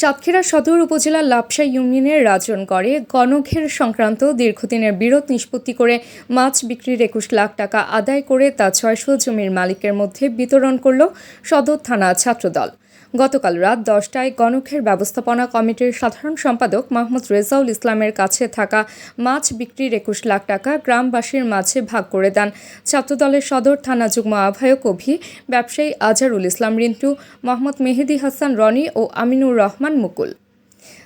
সাতক্ষীরা সদর উপজেলার লাপসা ইউনিয়নের রাজনগড়ে গণঘের সংক্রান্ত দীর্ঘদিনের বিরোধ নিষ্পত্তি করে মাছ বিক্রির একুশ লাখ টাকা আদায় করে তা ছয়শো জমির মালিকের মধ্যে বিতরণ করল সদর থানা ছাত্রদল। গতকাল রাত দশটায় গণখের ব্যবস্থাপনা কমিটির সাধারণ সম্পাদক মাহমুদ রেজাউল ইসলামের কাছে থাকা মাছ বিক্রির একুশ লাখ টাকা গ্রামবাসীর মাঝে ভাগ করে দেন। ছাত্রদলের সদর থানা যুগ্ম আহ্বায়ক অভি, ব্যবসায়ী আজারুল ইসলাম রিন্টু, মোহাম্মদ মেহেদি হাসান রনি ও আমিনুর রহমান মুকুল।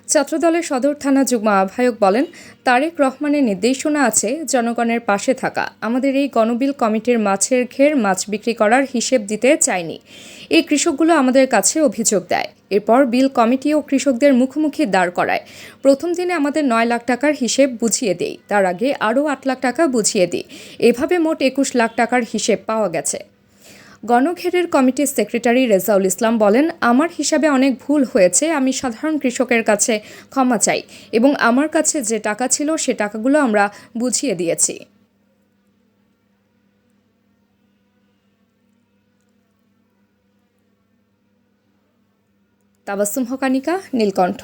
ছাত্রদলের সদর থানা যুগ্ম আহ্বায়ক বলেন, তারেক রহমানের নির্দেশনা আছে জনগণের পাশে থাকা। আমাদের এই গণবিল কমিটির মাছের ঘের মাছ বিক্রি করার হিসেব দিতে চায়নি এই কৃষকগুলো আমাদের কাছে অভিযোগ দেয়। এরপর বিল কমিটি ও কৃষকদের মুখোমুখি দাঁড় করায়। প্রথম দিনে আমাদের নয় লাখ টাকার হিসেব বুঝিয়ে দেই। তার আগে আরও আট লাখ টাকা বুঝিয়ে দিই। এভাবে মোট একুশ লাখ টাকার হিসেব পাওয়া গেছে। গণঘেরের কমিটির সেক্রেটারি রেজাউল ইসলাম বলেন, আমার হিসাবে অনেক ভুল হয়েছে, আমি সাধারণ কৃষকের কাছে ক্ষমা চাই এবং আমার কাছে যে টাকা ছিল সে টাকাগুলো আমরা বুঝিয়ে দিয়েছি। তাবাসুম হকানিকা, নীলকণ্ঠ।